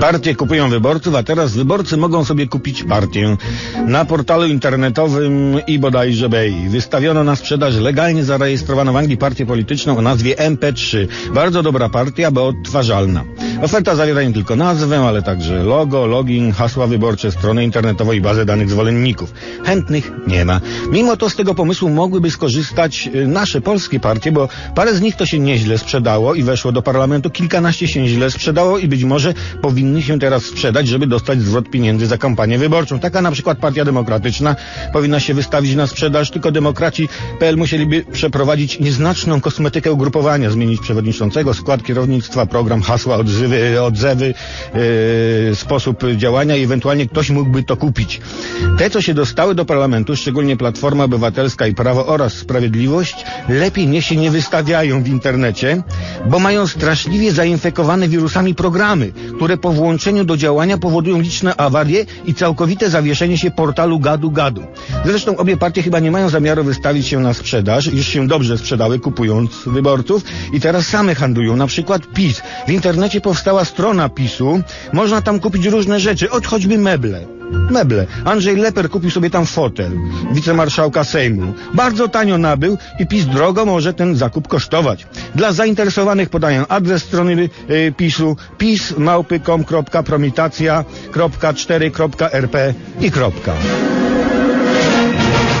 Partie kupują wyborców, a teraz wyborcy mogą sobie kupić partię. Na portalu internetowym i bodajże BEI wystawiono na sprzedaż legalnie zarejestrowaną w Anglii partię polityczną o nazwie MP3. Bardzo dobra partia, bo odtwarzalna. Oferta zawiera nie tylko nazwę, ale także logo, login, hasła wyborcze, stronę internetową i bazę danych zwolenników. Chętnych nie ma. Mimo to z tego pomysłu mogłyby skorzystać y, nasze polskie partie, bo parę z nich to się nieźle sprzedało i weszło do parlamentu, kilkanaście się źle sprzedało i być może powinny się teraz sprzedać, żeby dostać zwrot pieniędzy za kampanię wyborczą. Taka na przykład Partia Demokratyczna powinna się wystawić na sprzedaż, tylko demokraci.pl musieliby przeprowadzić nieznaczną kosmetykę ugrupowania, zmienić przewodniczącego, skład kierownictwa, program, hasła, odzywy, odzewy, yy, sposób działania i ewentualnie ktoś mógłby to kupić. Te, co się dostały do parlamentu, szczególnie Platforma Obywatelska i Prawo oraz Sprawiedliwość, lepiej nie się nie wystawiają w internecie, bo mają straszliwie zainfekowane wirusami programy, które po włączeniu do działania powodują liczne awarie i całkowite zawieszenie się portalu gadu-gadu. Zresztą obie partie chyba nie mają zamiaru wystawić się na sprzedaż, już się dobrze sprzedały kupując wyborców i teraz same handlują. Na przykład PiS. W internecie powstała strona PiSu, można tam kupić różne rzeczy, od choćby meble. Meble. Andrzej Leper kupił sobie tam fotel wicemarszałka Sejmu. Bardzo tanio nabył i PiS drogo może ten zakup kosztować. Dla zainteresowanych podaję adres strony y, PiSu pismałpy.com.promitacja.4.rp i kropka.